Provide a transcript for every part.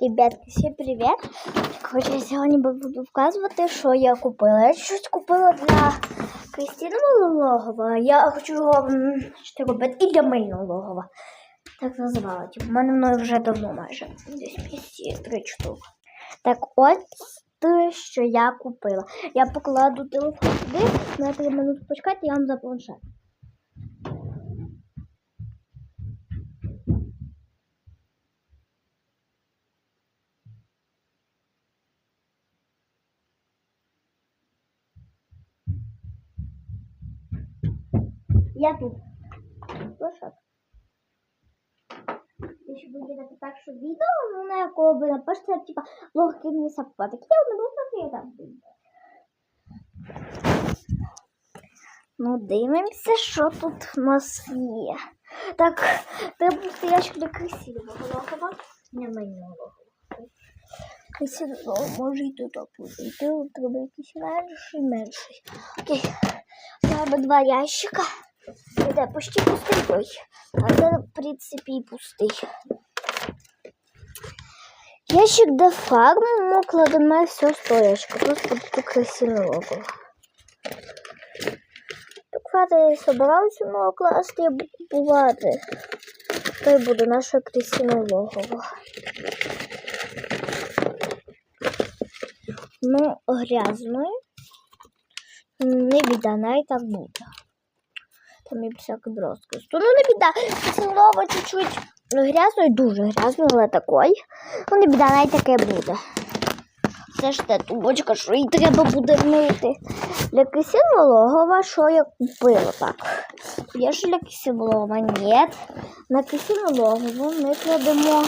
Ребятки, всім привіт! Коротше, я сьогодні буду вказувати, що я купила. Я щось купила для Кристінового логова. Я хочу його робити і для мильного логова. Так називала. Типу, в мене воно вже давно майже. Десь 53 штуки. Так от те, що я купила. Я покладу телефон сюди, на 3 минути я вам за. Я тут. Планшет. Якщо виглядати так, що відео, ну на якого ви напишете, типа, блог Кирні Сапа. Так я не буду смотрети. Ну, дивимося, що тут у нас є. Так, треба просто ящик для красивого логова. Не моєму логова. Красивого може й тут опустити. Треба якийсь менший, менший. Окей. Треба два ящика. Это почти пустый той. А это, в принципе, и пустый. Ящик до фарму мы кладемо все стоячка. Просто таку красиву лого. Так хватає собираюся много класти і купувати. То й буде наша красиве логово. Ну, грязною. Не біда, навіть так буде. Там є всяке броски. Ну, не біда. Цілова чуть-чуть грязно, дуже грязно, але такой. Ну, не біда, навіть таке буде. Це ж та тубочка, що їй треба буде мити. Для кисінологова, що я купила так. Є ж для кисінологова? Ні. На кисінологову ми кладемо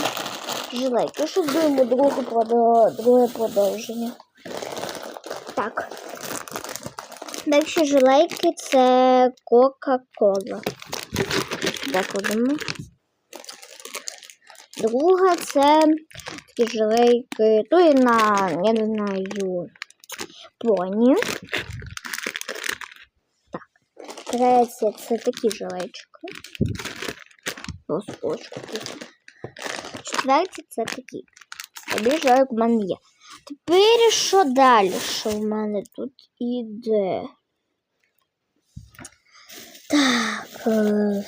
жилетки, щоб будемо друге продовження. Так. Далі жилейки це Кока-Кола. Закладемо. Друга це такі жилейки, то і на, я не знаю, поні. Так. Третє це такі жилейчики. Розпочки. Четверті це такі. Тобі жилейк в мене є. Тепер що далі? Що в мене тут іде? Э,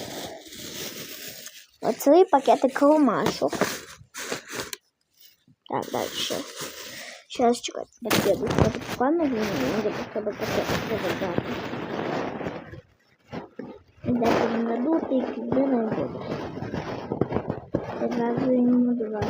Оцей пакетик ромашок. Так, дальше. Сейчас чекать. Пакет будет память, надо хотя бы пакет разобрать. Дальше не дадут, и где найдут. Сразу ему два.